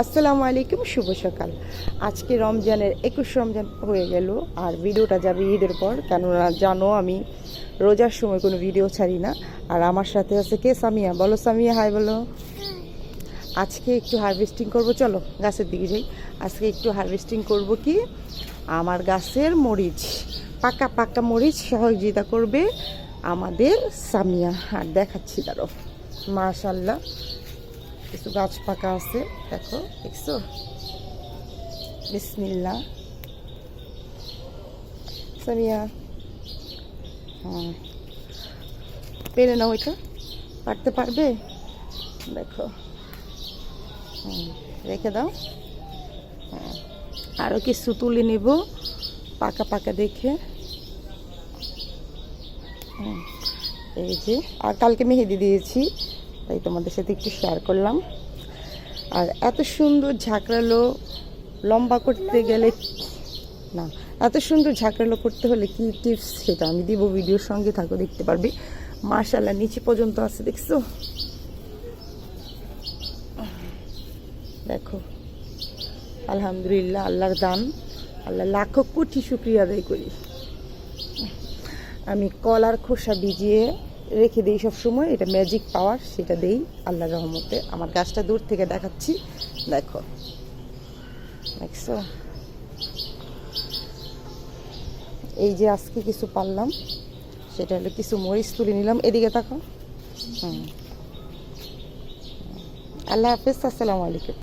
আসসালামু আলাইকুম, শুভ সকাল। আজকে রমজানের একুশ রমজান হয়ে গেল, আর ভিডিওটা যাবে ঈদের পর। কেননা জানো আমি রোজার সময় কোনো ভিডিও ছাড়ি না। আর আমার সাথে আছে কে? সামিয়া। বলো সামিয়া, হাই বলো। আজকে একটু হারভেস্টিং করব, চলো গাছের দিকে যাই। আজকে একটু হারভেস্টিং করব কি? আমার গাছের মরিচ। পাকা পাকা মরিচ সহযোগিতা করবে আমাদের সামিয়া। আর দেখাচ্ছি তারও। মাশাল্লাহ। কিছু গাছ পাকা আছে দেখো দেখছ? বিসমিল্লা সামিয়া হ্যাঁ। পেরে নাও এটা। পারতে পারবে? দেখো। হুম, রেখে দাও। হ্যাঁ আরও কিছু তুলে নেব পাকা পাকা দেখে। হুম, এই যে আর কালকে মেহেদি দিয়েছি। তাই তোমাদের সাথে একটু শেয়ার করলাম। আর এত সুন্দর ঝাঁকড়ালো লম্বা করতে গেলে না, এত সুন্দর ঝাঁকড়ালো করতে হলে কি টিপস সেটা আমি দিব, ভিডিওর সঙ্গে থাকো, দেখতে পারবে। মার্শাল্লাহ নিচে পর্যন্ত আছে, দেখছ? দেখো, আলহামদুলিল্লাহ, আল্লাহর দান, আল্লাহ লাখো কোটি শুক্রিয়া আদায় করি। আমি কলার খোসা ভিজিয়ে রেখে দিই সব সময় এটা ম্যাজিক পাওয়ার সেটা দেই আল্লাহ রহমতে। আমার গাছটা দূর থেকে দেখাচ্ছি। দেখো। দেখছ এই যে আজকে কিছু পারলাম, সেটা হলো কিছু মরিচ তুলে নিলাম। এদিকে তাকো হুম। আল্লাহ হাফিজ, আসসালামু আলাইকুম।